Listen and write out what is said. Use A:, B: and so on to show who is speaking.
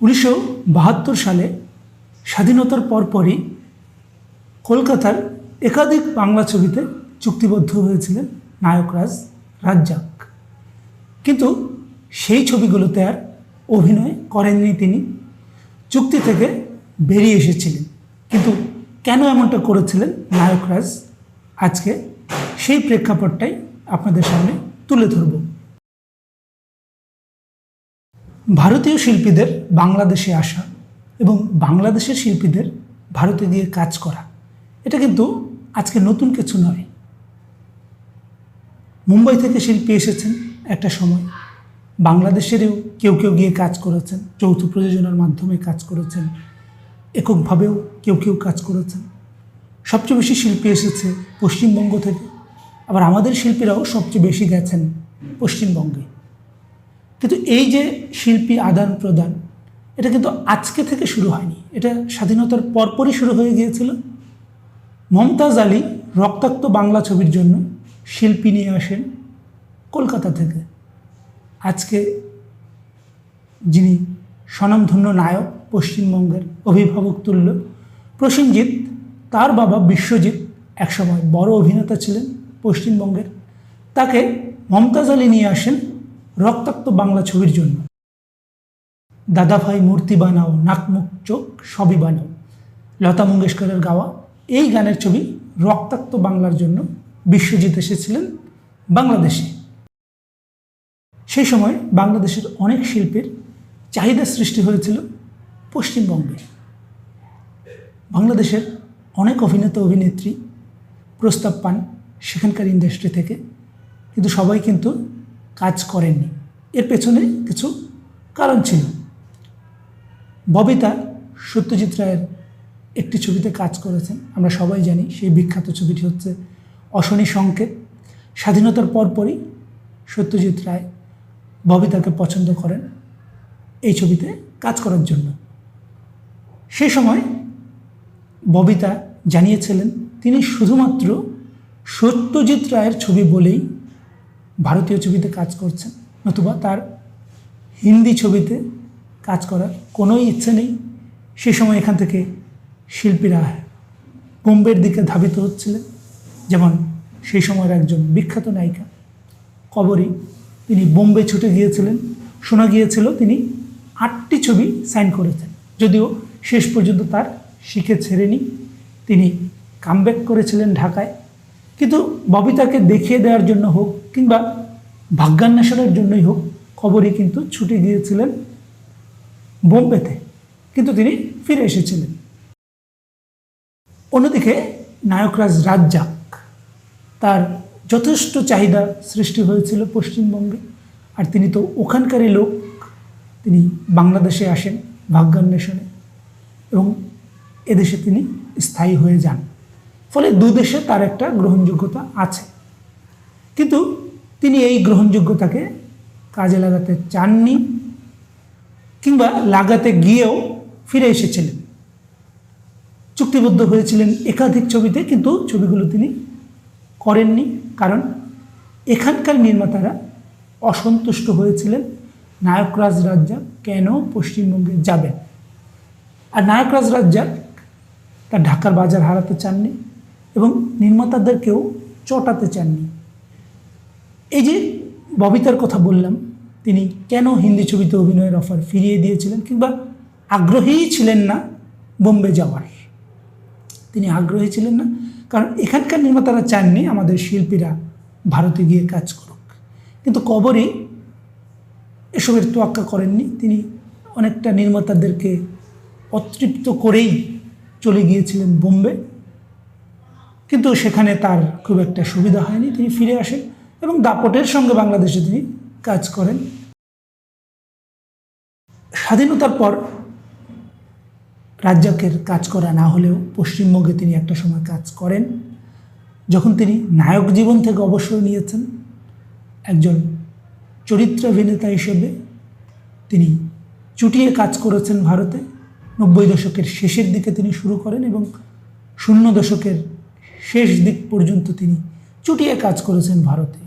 A: উনিশশো বাহাত্তর সালে স্বাধীনতার পরপরই কলকাতার একাধিক বাংলা ছবিতে চুক্তিবদ্ধ হয়েছিলেন নায়করাজ রাজ্জাক। কিন্তু সেই ছবিগুলোতে আর অভিনয় করেননি তিনি। চুক্তি থেকে বেরিয়ে এসেছিলেন। কিন্তু কেন এমনটা করেছিলেন নায়করাজ? আজকে সেই প্রেক্ষাপটটাই আপনাদের সামনে তুলে ধরব। ভারতীয় শিল্পীদের বাংলাদেশে আসা এবং বাংলাদেশের শিল্পীদের ভারতে গিয়ে কাজ করা, এটা কিন্তু আজকে নতুন কিছু নয়। মুম্বাই থেকে শিল্পী এসেছেন একটা সময়। বাংলাদেশেরও কেউ কেউ গিয়ে কাজ করেছেন, যৌথ প্রযোজনার মাধ্যমে কাজ করেছেন, এককভাবেও কেউ কেউ কাজ করেছেন। সবচেয়ে বেশি শিল্পী এসেছে পশ্চিমবঙ্গ থেকে। আবার আমাদের শিল্পীরাও সবচেয়ে বেশি গেছেন পশ্চিমবঙ্গে। কিন্তু এই যে শিল্পী আদান প্রদান, এটা কিন্তু আজকে থেকে শুরু হয়নি। এটা স্বাধীনতার পরপরই শুরু হয়ে গিয়েছিল। মমতাজ আলী রক্তাক্ত বাংলা ছবির জন্য শিল্পী নিয়ে আসেন কলকাতা থেকে। আজকে যিনি স্বনামধন্য নায়ক, পশ্চিমবঙ্গের অভিভাবক তুল্য, প্রসেনজিৎ, তার বাবা বিশ্বজিৎ একসময় বড় অভিনেতা ছিলেন পশ্চিমবঙ্গের। তাকে মমতাজ আলী নিয়ে আসেন রক্তাক্ত বাংলা ছবির জন্য। দাদাভাই মূর্তি বানাও, নাকমুখ চোখ সবই বানাও। লতা মঙ্গেশকরের গাওয়া এই গানের ছবি রক্তাক্ত বাংলার জন্য বিশ্বজিৎ এসেছিলেন বাংলাদেশে। সেই সময় বাংলাদেশের অনেক শিল্পীর চাহিদা সৃষ্টি হয়েছিল পশ্চিমবঙ্গে বাংলাদেশের অনেক অভিনেতা, অভিনেত্রী প্রস্তাব পান সেখানকার ইন্ডাস্ট্রি থেকে। কিন্তু সবাই কিন্তু কাজ করেননি। এর পেছনে কিছু কারণ ছিল। ববিতা সত্যজিৎ রায়ের একটি ছবিতে কাজ করেছেন। আমরা সবাই জানি সেই বিখ্যাত ছবিটি হচ্ছে অশনি সংকেত। স্বাধীনতার পরপরই সত্যজিৎ রায় ববিতাকে পছন্দ করেন এই ছবিতে কাজ করার জন্য। সেই সময় ববিতা জানিয়েছিলেন, তিনি শুধুমাত্র সত্যজিৎ রায়ের ছবি বলেই ভারতীয় ছবিতে কাজ করছেন, নতুবা তার হিন্দি ছবিতে কাজ করার কোনোই ইচ্ছে নেই, সে সময় এখান থেকে শিল্পীরা বোম্বের দিকে ধাবিত হচ্ছিলেন। যেমন সেই সময়ের একজন বিখ্যাত নায়িকা, কবরী, তিনি বোম্বে ছুটে গিয়েছিলেন। শোনা গিয়েছিল তিনি আটটি ছবি সাইন করেছেন, যদিও শেষ পর্যন্ত তার শিখে ছেড়েনি। তিনি কামব্যাক করেছিলেন ঢাকায়। কিন্তু ববিতাকে দেখিয়ে দেওয়ার জন্য হোক কিংবা ভাগ্যান্বেষণের জন্যই হোক খবরই কিন্তু ছুটে গিয়েছিলেন বোম্বেতে। কিন্তু তিনি ফিরে এসেছিলেন। অন্যদিকে নায়করাজ রাজ্জাক তার যথেষ্ট চাহিদা সৃষ্টি হয়েছিল পশ্চিমবঙ্গে। আর তিনি তো ওখানকারই লোক। তিনি বাংলাদেশে আসেন ভাগ্যান্বেষণে এবং এদেশে তিনি স্থায়ী হয়ে যান। ফলে দুদেশে তার একটা গ্রহণযোগ্যতা আছে। কিন্তু তিনি এই গ্রহণযোগ্যতাকে কাজে লাগাতে চাননি কিংবা লাগাতে গিয়েও ফিরে এসেছিলেন। চুক্তিবদ্ধ হয়েছিলেন একাধিক ছবিতে, কিন্তু ছবিগুলো তিনি করেননি কারণ এখানকার নির্মাতারা অসন্তুষ্ট হয়েছিলেন। নায়করাজ রাজ্জাক কেন পশ্চিমবঙ্গে যাবেন? আর নায়করাজ রাজ্জাক তার ঢাকার বাজার হারাতে চাননি এবং নির্মাতাদেরকেও চটাতে চাননি। এই যে ববিতার কথা বললাম, তিনি কেন হিন্দি ছবিতে অভিনয়ের অফার ফিরিয়ে দিয়েছিলেন কিংবা আগ্রহীই ছিলেন না বোম্বে যাওয়ার? তিনি আগ্রহী ছিলেন না। কারণ এখানকার নির্মাতারা চাননি আমাদের শিল্পীরা ভারতে গিয়ে কাজ করুক। কিন্তু কবরে এসবের তোয়াক্কা করেননি। তিনি অনেকটা নির্মাতাদেরকে অতৃপ্ত করেই চলে গিয়েছিলেন বোম্বে। কিন্তু সেখানে তার খুব একটা সুবিধা হয়নি। তিনি ফিরে আসেন। এবং দাপটের সঙ্গে বাংলাদেশে তিনি কাজ করেন। স্বাধীনতার পর রাজ্জাকের কাজ করা না হলেও পশ্চিমবঙ্গে তিনি একটা সময় কাজ করেন। যখন তিনি নায়ক জীবন থেকে অবসর নিয়েছেন, একজন চরিত্রাভিনেতা হিসেবে তিনি চুটিয়ে কাজ করেছেন ভারতে। নব্বই দশকের শেষের দিকে তিনি শুরু করেন এবং শূন্য দশকের শেষ দিক পর্যন্ত তিনি চুটিয়ে কাজ করেছেন ভারতে।